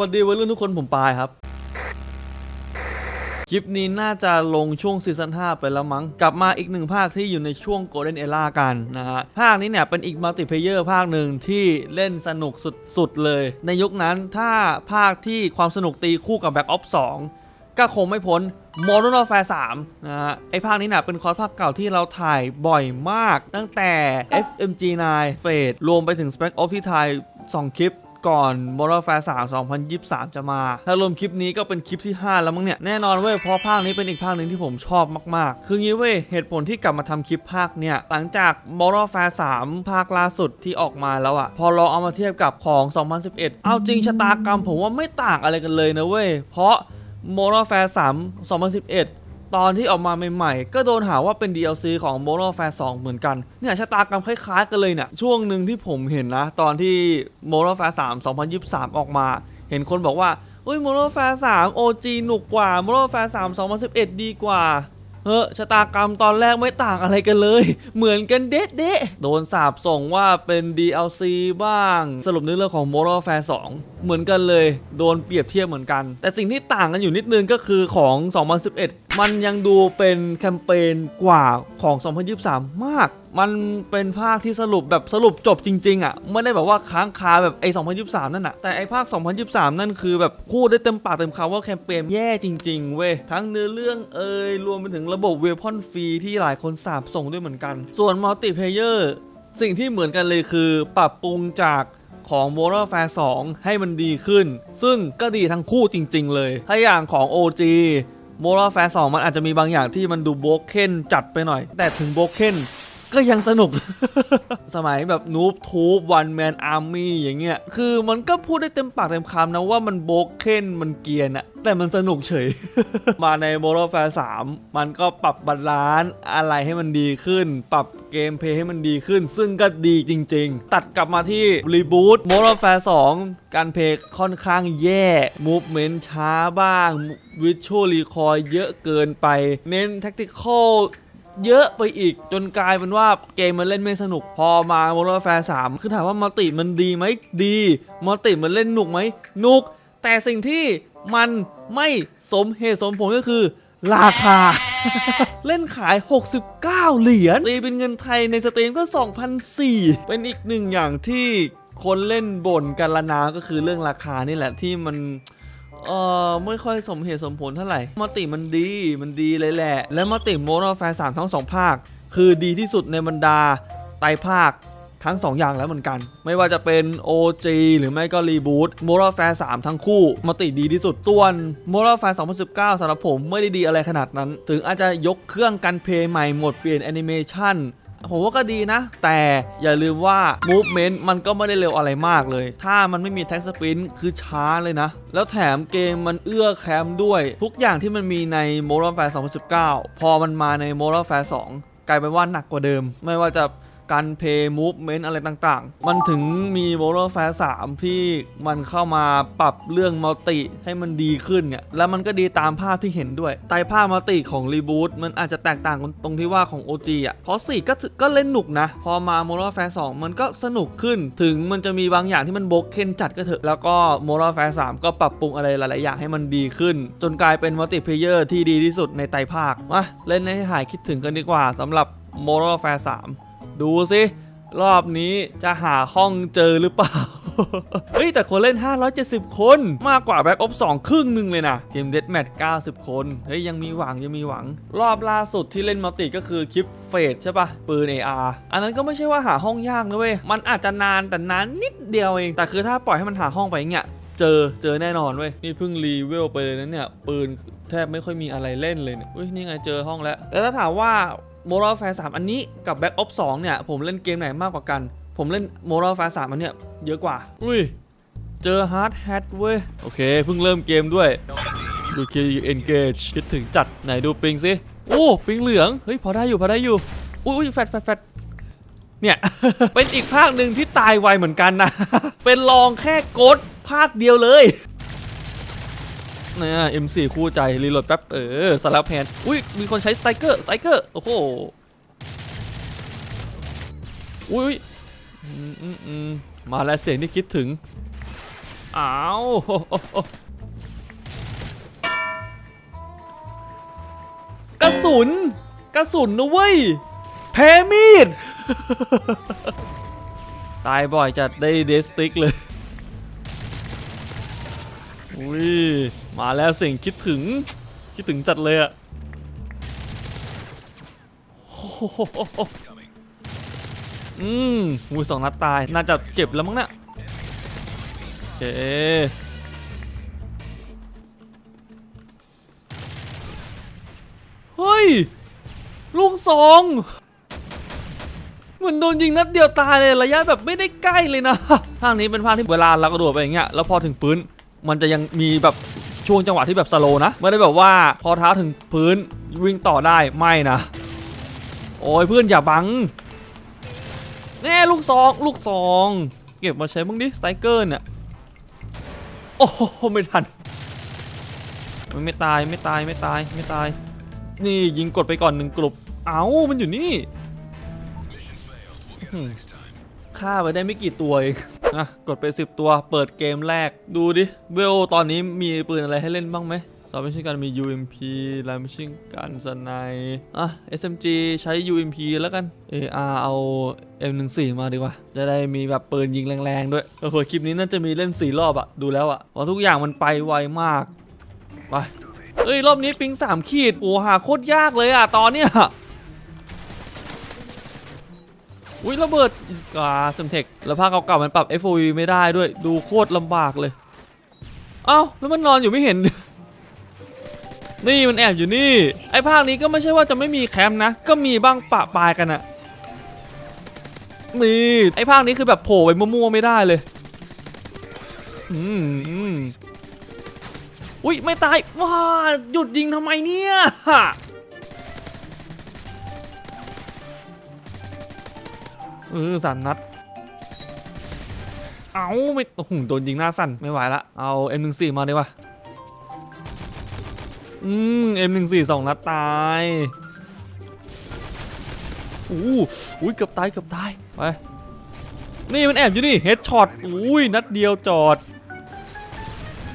วัสดีวัยรุ่นทุกคนผมปายครับ คลิปนี้น่าจะลงช่วงซีซั่น5ไปแล้วมั้ง กลับมาอีกหนึ่งภาคที่อยู่ในช่วง Golden Era กันนะฮะ ภาคนี้เนี่ยเป็นอีกมัลติเพเยอร์ภาคหนึ่งที่เล่นสนุกสุดๆเลย ในยุคนั้นถ้าภาคที่ความสนุกตีคู่กับ Back Ops 2ก็คงไม่พ้น Modern Warfare 3นะฮะ ไอภาคนี้เนี่ยเป็นคอร์สภาคเก่าที่เราถ่ายบ่อยมาก ตั้งแต่ FMG9 เฟดรวมไปถึง Spec Ops ที่ถ่าย 2 คลิป ก่อน Modern f a i r 3 2023 จะมา ถ้ารวมคลิปนี้ก็เป็นคลิปที่ 5 แล้วมั้งเนี่ย แน่นอนเว้ยเพราะภาคนี้เป็นอีกภาคหนึ่งที่ผมชอบมากๆ คืองี้เว้ยเหตุผลที่กลับมาทำคลิปภาคเนี่ย หลังจาก Modern Warfare 3ภาคล่าสุดที่ออกมาแล้วอะพอลองเอามาเทียบกับของ 2011 เอาจริงชะตากรรมผมว่าไม่ต่างอะไรกันเลยนะเว้ยเพราะ Modern Warfare 3 2011 ตอนที่ออกมาใหม่ๆ ก็โดนหาว่าเป็น DLC ของ Modern Warfare 2 เหมือนกัน เนี่ยชะตากรรมคล้ายๆกันเลยเนี่ย ช่วงหนึ่งที่ผมเห็นนะ ตอนที่ Modern Warfare 3 2023 ออกมา เห็นคนบอกว่าเฮ้ย Modern Warfare 3 OG หนุกกว่า Modern Warfare 3 2011 ดีกว่าเฮ้อชะตากรรมตอนแรกไม่ต่างอะไรกันเลย เหมือนกันเด๊ะเดะโดนสาบส่งว่าเป็น DLC บ้าง สรุปเนื้อเรื่องของ Modern Warfare 2 เหมือนกันเลย โดนเปรียบเทียบเหมือนกัน แต่สิ่งที่ต่างกันอยู่นิดนึงก็คือของ 2011 มันยังดูเป็นแคมเปญกว่าของ 2023 มาก มันเป็นภาคที่สรุปแบบสรุปจบจริง ๆอะไม่ได้แบบว่าค้างคาแบบไอ้ 2023 นั่นอะ แต่ไอ้ภาค 2023 นั่นคือแบบพูดได้เต็มปากเต็มคำว่าแคมเปญแย่จริง ๆ เว้ย ทั้งเนื้อเรื่องเอ่ยรวมไปถึงระบบเวพอนฟรีที่หลายคนสาบส่งด้วยเหมือนกัน ส่วนมัลติเพเยอร์สิ่งที่เหมือนกันเลยคือปรับปรุงจากของ Modern Warfare 2 ให้มันดีขึ้น ซึ่งก็ดีทั้งคู่จริง ๆ เลย ถ้าอย่างของ OG โมล่าแฟ2มันอาจจะมีบางอย่างที่มันดูโบกเคนจัดไปหน่อย แต่ถึงโบกเคน ก็ยังสนุก สมัยแบบนูบทูบวันแมนอาร์มี่อย่างเงี้ย คือมันก็พูดได้เต็มปากเต็มคำนะว่ามันโบกเคนมันเกียนอะแต่มันสนุกเฉย มาใน Modern Warfare 3มันก็ปรับบาลานซ์อะไรให้มันดีขึ้น ปรับเกมเพย์ให้มันดีขึ้น ซึ่งก็ดีจริง ๆ ตัดกลับมาที่รีบูต Modern Warfare 2การเพลย์ค่อนข้างแย่ Movement ช้าบ้าง Visual Recall เยอะเกินไป เน้น Tactical เยอะไปอีกจนกลายเป็นว่าเกมมันเล่นไม่สนุก พอมา Modern Warfare 3คือถามว่ามัลติมันดีไหมดีมัลติมันเล่นหนุกไหมหนุก แต่สิ่งที่มันไม่สมเหตุสมผลก็คือ ราคา เล่นขาย 69 เหรียญตีเป็นเงินไทยในสตรีมก็2,004เป็นอีกหนึ่งอย่างที่คนเล่นบ่นกันละนาก็คือเรื่องราคานี่แหละที่มัน เออไม่ค่อยสมเหตุสมผลเท่าไหร่มัลติมันดีมันดีเลยแหละ และมัลติโมโนแฟร์สามทั้งสองภาค คือดีที่สุดในบรรดาไตรภาคทั้ง 2 อย่างแล้วเหมือนกัน ไม่ว่าจะเป็น OG หรือไม่ก็รีบูตโมโนแฟร์สามทั้งคู่มัลติดีที่สุดส่วนโมโนแฟร์2019สำหรับผมไม่ได้ดีอะไรขนาดนั้น ถึงอาจจะยกเครื่องกันเพลย์ใหม่หมดเปลี่ยนแอนิเมชัน ผมว่าก็ดีนะ แต่อย่าลืมว่า Movement มันก็ไม่ได้เร็วอะไรมากเลย ถ้ามันไม่มีแท็กสปินคือช้าเลยนะ แล้วแถมเกมมันเอื้อแคมด้วย ทุกอย่างที่มันมีใน Modern Warfare 2019 พอมันมาใน Modern Warfare 2 กลายเป็นว่าหนักกว่าเดิม ไม่ว่าจะ การเพย์มูฟเมนต์อะไรต่างๆ มันถึงมี Modern Warfare 3ที่มันเข้ามาปรับเรื่องมัลติให้มันดีขึ้นเนี่ยแล้วมันก็ดีตามภาพที่เห็นด้วยไตรภาพมัลติของรีบูตมันอาจจะแตกต่างกันตรงที่ว่าของ OG อะเพราะ4ก็ถือก็เล่นหนุกนะ พอมา Modern Warfare 2มันก็สนุกขึ้นถึงมันจะมีบางอย่างที่มันโบกเคนจัดก็เถอะ แล้วก็ Modern Warfare 3ก็ปรับปรุงอะไรหลาย ๆ อย่างให้มันดีขึ้น จนกลายเป็นมัลติเพเยอร์ที่ดีที่สุดในไตรภาคมาเล่นให้หายคิดถึงกันดีกว่าสำหรับ Modern Warfare 3 ดูสิ รอบนี้จะหาห้องเจอหรือเปล่า เฮ้ย แต่คนเล่น 570 คน มากกว่าแบ็กออฟ2ครึ่งหนึ่งเลยนะทีมเด a แมท90 คน เฮ้ย ยังมีหวังยังมีหวัง รอบล่าสุดที่เล่นมัลติก็คือคลิปเฟดใช่ปะปืน AR อันนั้นก็ไม่ใช่ว่าหาห้องยากนะเว้ย มันอาจจะนานแต่นานนิดเดียวเอง แต่คือถ้าปล่อยให้มันหาห้องไปอย่างเงี้ยเจอเจอแน่นอนเว้ยนี่เพิ่งรีเวลไปเลยนะเนี่ยปืนแทบไม่ค่อยมีอะไรเล่นเลยเนี่ยอุ้ยนี่ไงเจอห้องแล้ว แต่ถ้าถามว่า Modern Warfare 3 อันนี้กับ Black Ops 2 เนี่ย ผมเล่นเกมไหนมากกว่ากัน ผมเล่น Modern Warfare 3 อันเนี้ยเยอะกว่า อุ้ย เจอ Hard Hat เว้ย โอเค เพิ่งเริ่มเกมด้วย ดูคีย์ engage คิดถึงจัดไหนดูปิงสิ โอ้ ปิงเหลือง เฮ้ย พอได้อยู่ พอได้อยู่ อุ้ยแฟดแฟดแฟดเนี่ย เป็นอีกภาคหนึ่งที่ตายไวเหมือนกันนะ เป็นรองแค่โกดภาคเดียวเลย เนี่ย M4 คู่ใจรีโหลดแป๊บ เออสลับแพนอุ้ย มีคนใช้สไตรเกอร์สไตรเกอร์ โอ้โห อุ้ยมอืมอืมมาแล้วเสียงที่คิดถึง อ้าวกระสุน กระสุนนะเว้ย แพ้มีด ตายบ่อยจัดได้เดสติกเลย อุ้ย มาแล้วสิ่งคิดถึง คิดถึงจัดเลยอะอืมอุ้ยสองนัดตาย น่าจะเจ็บแล้วมั้งเนี่ยโอเคเฮ้ย ลูกซองเหมือนโดนยิงนัดเดียวตายเลยระยะแบบไม่ได้ใกล้เลยนะภาคนี้เป็นภาคที่เวลาเรากระโดดไปอย่างเงี้ยแล้วพอถึงพื้นมันจะยังมีแบบ ช่วงจังหวะที่แบบสโลนะ ไม่ได้แบบว่าพอเท้าถึงพื้นวิ่งต่อได้ไม่นะ โอ้ยเพื่อนอย่าบังแน่ลูกซองลูกซอง เก็บมาใช้บ้างดิสไตรเกอร์เนี่ยโอ้โหไม่ทันมันไม่ตายไม่ตายไม่ตายไม่ตาย นี่ยิงกดไปก่อนหนึ่งกลุ่มเอ้ามันอยู่นี่ฆ่าไปได้ไม่กี่ตัวเอง อะกดไป 10 ตัวเปิดเกมแรกดูดิเวลตอนนี้มีปืนอะไรให้เล่นบ้างไหมสอบไม่ใช่การมี UMP ลายไม่ใช่การสไนป์อะ SMG ใช้ UMP แล้วกัน AR เอา M14 มาดีกว่า จะได้มีแบบปืนยิงแรงๆ ด้วยเออคลิปนี้น่าจะมีเล่น 4 รอบอะดูแล้วอะเพราะทุกอย่างมันไปไวมาก ไป เอ้ย รอบนี้ปิง 3 ขีด โอ้หาโคตรยากเลยอะตอนเนี้ย อุ้ยระเบิดกาซิมเทคแล้วภาคเก่าๆมันปรับ FOV ไม่ได้ด้วยดูโคตรลำบากเลย เอ้าแล้วมันนอนอยู่ไม่เห็น นี่มันแอบอยู่นี่ ไอ้ภาคนี้ก็ไม่ใช่ว่าจะไม่มีแคมป์นะ ก็มีบ้างปะปายกันอะนี่ไอ้ภาคนี้คือแบบโผล่ไปมั่วๆไม่ได้เลยอืมอืมอุ้ยไม่ตายว้าหยุดยิงทำไมเนี่ย เออสั่นนัด เอาไม่โอ้โหโดนยิงหน้าสั่นไม่ไหวละ เอา M14 มาดีกว่า อืม M14 สองนัดตายอู้อุ้ยเกือบตายเกือบตาย ไป นี่มันแอบอยู่นี่เฮดช็อตอุ้ยนัดเดียวจอด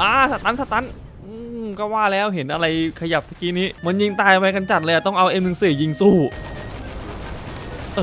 อ่าสตันสตันอืมก็ว่าแล้วเห็นอะไรขยับตะกี้นี้ มันยิงตายไปกันจัดเลยต้องเอา M14 ยิงสู้ เอ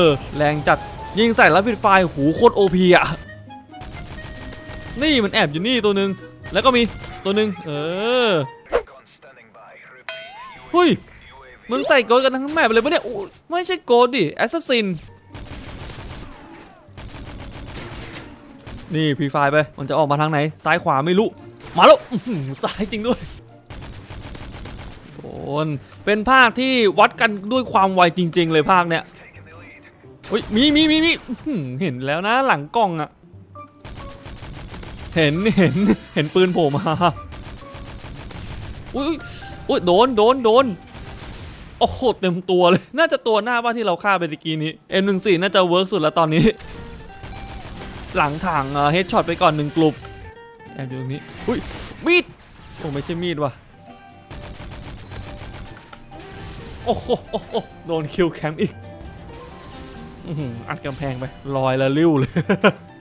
อ แรงจัดยิงใส่แล้วปิดไฟหูโคตรโอพีอะ นี่มันแอบอยู่นี่ตัวหนึ่งแล้วก็มีตัวหนึ่งเออเฮ้ยมันใส่โกดกันทั้งแมปเลยปะเนี่ยไม่ใช่โกดดิแอสซัสซินนี่พีไฟไป มันจะออกมาทางไหน ซ้ายขวาไม่รู้ มาแล้วซ้ายจริงด้วย น เป็นภาคที่วัดกันด้วยความไวจริง ๆ เลยภาคเนี้ยเฮ้ยมีมีมีมีเห็นแล้วนะหลังกล้องอะเห็นเห็นเห็นปืนโผล่มาอุ้ยอุ้ยอุ้ยโดนโดนโดนโอ้โหเต็มตัวเลย น่าจะตัวหน้าบ้าที่เราฆ่าไปตะกี้นี้ M14 น่าจะเวิร์กสุดแล้วตอนนี้ หลังถังเฮดช็อตไปก่อนหนึ่งกลุ่มแอบอยู่ตรงนี้อุ้ยมีดโอ้ไม่ใช่มีดว่ะ โอ้โหโอ้โโดนคิวแคมป์อีกอัดกำแพงไปลอยละลิ้วเลย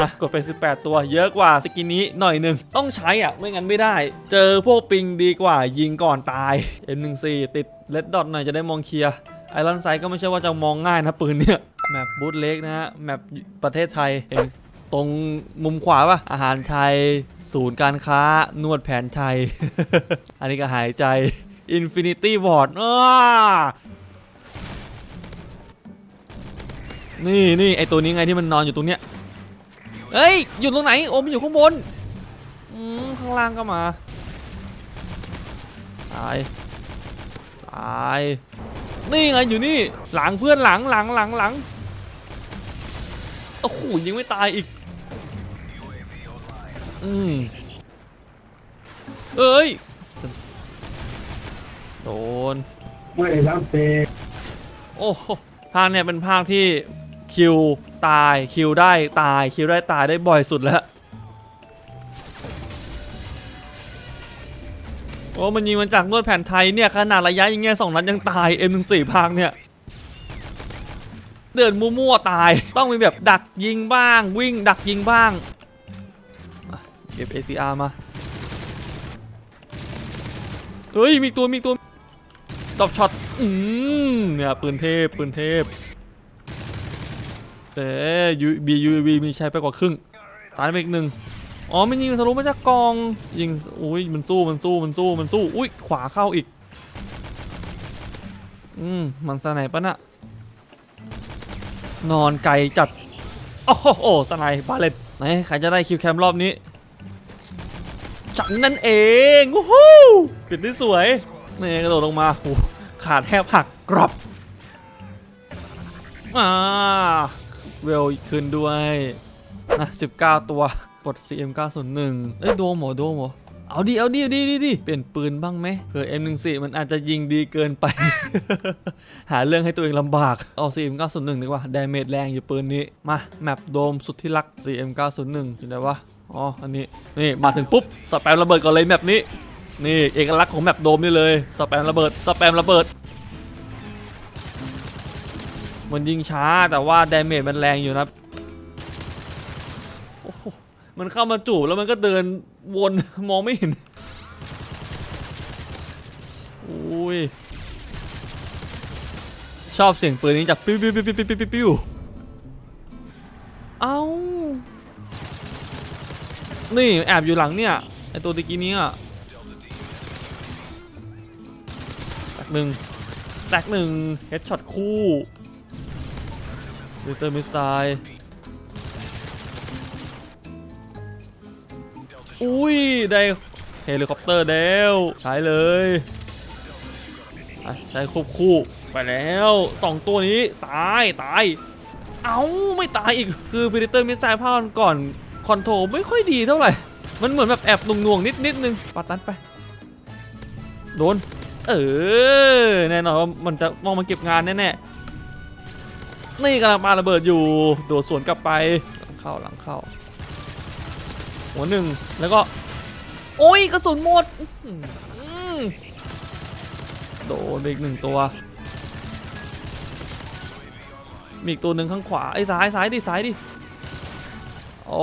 อะกดไป 18 ตัวเยอะกว่าสกินนี้หน่อยหนึ่งต้องใช้อะ ไม่งั้นไม่ได้ เจอพวกปิงดีกว่ายิงก่อนตาย M14 ติดเลดดอทหน่อยจะได้มองเคลียร์ไอรอนไซก็ไม่ใช่ว่าจะมองง่ายนะปืนเนี่ยแมปบูทเล็กนะฮะแมปประเทศไทยเห็นตรงมุมขวาปะอาหารไทย ศูนย์การค้า นวดแผนไทย อันนี้ก็หายใจ Infinity Ward อ้านี่นี่ไอตัวนี้ไงที่มันนอนอยู่ตรงเนี้ยเฮ้ย อยู่ตรงไหน โอมันอยู่ข้างบน อืม ข้างล่างก็มา ตาย ตาย นี่ไงอยู่นี่ หลังเพื่อนหลังหลังหลังหลังโอ้โหยังไม่ตายอีก อืมเอ้ย โดน ไม่รับเปย์โอ้โหภาคเนี่ยเป็นภาคที่คิวตายคิวได้ตายคิวได้ตายได้บ่อยสุดแล้ว โอ้มันยิงมันจากนวดแผ่นไทยเนี่ยขนาดระยะยิงเงี้ยสองนัดยังตาย M14 ภาคเนี่ยเดินมั่วๆตาย ต้องมีแบบดักยิงบ้าง วิ่งดักยิงบ้างอะเก็บ ACR มา เฮ้ย มีตัวมีตัว ตอบช็อต อืมเนี่ยปืนเทพ ปืนเทพ แต่ยูบียูบีมีใช้ไปกว่าครึ่ง ตายไปอีกหนึ่งอ๋อ มันยิงทะลุมาจากกอง ยิง อุ้ย มันสู้ มันสู้ มันสู้ มันสู้ อุ้ย ขวาเข้าอีก อืม มันสไนปะน่ะ นอนไกลจัด โอ้โหสไนบาเลตไหน ใครจะได้คิวแคมรอบนี้ ฉันนั่นเอง วู้ฮู้ปิดได้สวย นี่กระโดดลงมาโอ้โห ขาดแทบหักกรอบอ่าเวลขึ้นด้วยนะ19 ตัวปลด CM 901เอ้ยโดมเหรอโดมหรอเอาดิ เอาดิเอาดิดิดิเปลี่ยนปืนบ้างไหมเผื่อ M14 มันอาจจะยิงดีเกินไป หาเรื่องให้ตัวเองลำบาก เอา CM 901ดีกว่าดาเมจแรงอยู่ปืนนี้ มา แมปโดมสุดที่รัก CM 901อยู่ไหนวะอ๋อ อันนี้ นี่ มาถึงปุ๊บสแปมระเบิดก่อนเลยแมปนี้ นี่เอกลักษณ์ของแมปโดมนี่เลยสแปมระเบิดสแปมระเบิด มันยิงช้าแต่ว่าดาเมจมันแรงอยู่นะโอ้โหมันเข้ามาจูบแล้วมันก็เดินวนมองไม่เห็นอุ้ยชอบเสียงปืนนี้จากปิ้วปิ้วปิ้วปิ้วปิ้วปิ้วปิ้วเอานี่แอบอยู่หลังเนี่ยไอตัวตะกี้นี้อะ หนึ่งแตกหนึ่งเฮดช็อตคู่ลิเตอร์มิสไซล์อุ้ย ได้เฮลิคอปเตอร์แล้วใช้เลยใช้ควบคู่ไปแล้วสองตัวนี้ ตาย ตาย เอ้า ไม่ตายอีก คือพ r เตอร์มิสไซล์ภาคก่อน คอนโทรลไม่ค่อยดีเท่าไหร่ มันเหมือนแบบแอบหน่วงๆนิดนิดนึงปัดตันไป โดน เออแน่นอนว่ามันจะมองมาเก็บงานแน่ๆนี่กำลังปาระเบิดอยู่โดดสวนกลับไปหลังเข้าหลังเข้า หัวหนึ่งแล้วก็ โอ้ยกระสุนหมดโดนอีกหนึ่งตัว มีอีกตัวหนึ่งข้างขวาไอ้ซ้ายซ้ายดิซ้ายดิโอ้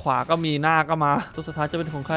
ขวาก็มีหน้าก็มา ตัวสุดท้ายจะเป็นของใคร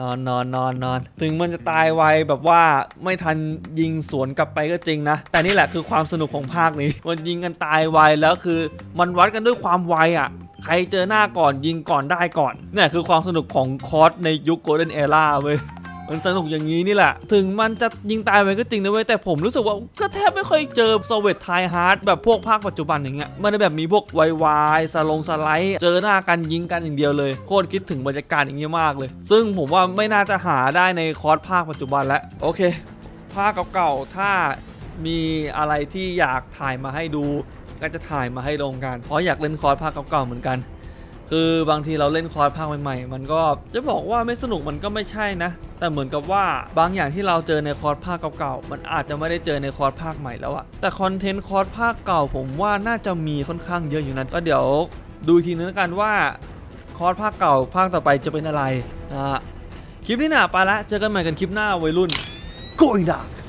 นอนนอนนอนนอนถึงมันจะตายไวแบบว่าไม่ทันยิงสวนกลับไปก็จริงนะ แต่นี่แหละคือความสนุกของภาคนี้ มันยิงกันตายไวแล้วคือ มันวัดกันด้วยความไวอะใครเจอหน้าก่อนยิงก่อนได้ก่อนนี่คือความสนุกของคอร์สในยุคโกลเด้นเอร่าเว้ย มันสนุกอย่างนี้นี่แหละ ถึงมันจะยิงตายไปก็จริงนะเว้ยแต่ผมรู้สึกว่าก็แทบไม่เคยเจอโซเวตไทฮาร์ดแบบพวกภาคปัจจุบันอย่างเงี้ยมันแบบมีพวกวายวายสลงสไลด์เจอหน้ากันยิงกันอย่างเดียวเลยโคตรคิดถึงบรรยากาศอย่างเงี้ยมากเลย ซึ่งผมว่าไม่น่าจะหาได้ในคอร์สภาคปัจจุบันแล้วโอเค ภาคเก่าๆถ้ามีอะไรที่อยากถ่ายมาให้ดูก็จะถ่ายมาให้ลงกัน เพราะอยากเล่นคอร์สภาคเก่าๆเหมือนกัน คือบางทีเราเล่นคอร์สภาคใหม่ๆ มันก็จะบอกว่าไม่สนุกมันก็ไม่ใช่นะ แต่เหมือนกับว่าบางอย่างที่เราเจอในคอร์สภาคเก่าๆ มันอาจจะไม่ได้เจอในคอร์สภาคใหม่แล้วอะแต่คอนเทนต์คอร์สภาคเก่าผมว่าน่าจะมีค่อนข้างเยอะอยู่นะก็เดี๋ยวดูทีนึงกันว่าคอร์สภาคเก่าภาคต่อไปจะเป็นอะไรนะคลิปนี้น่ะไปละเจอกันใหม่กันคลิปหน้าวัยรุ่น Going dark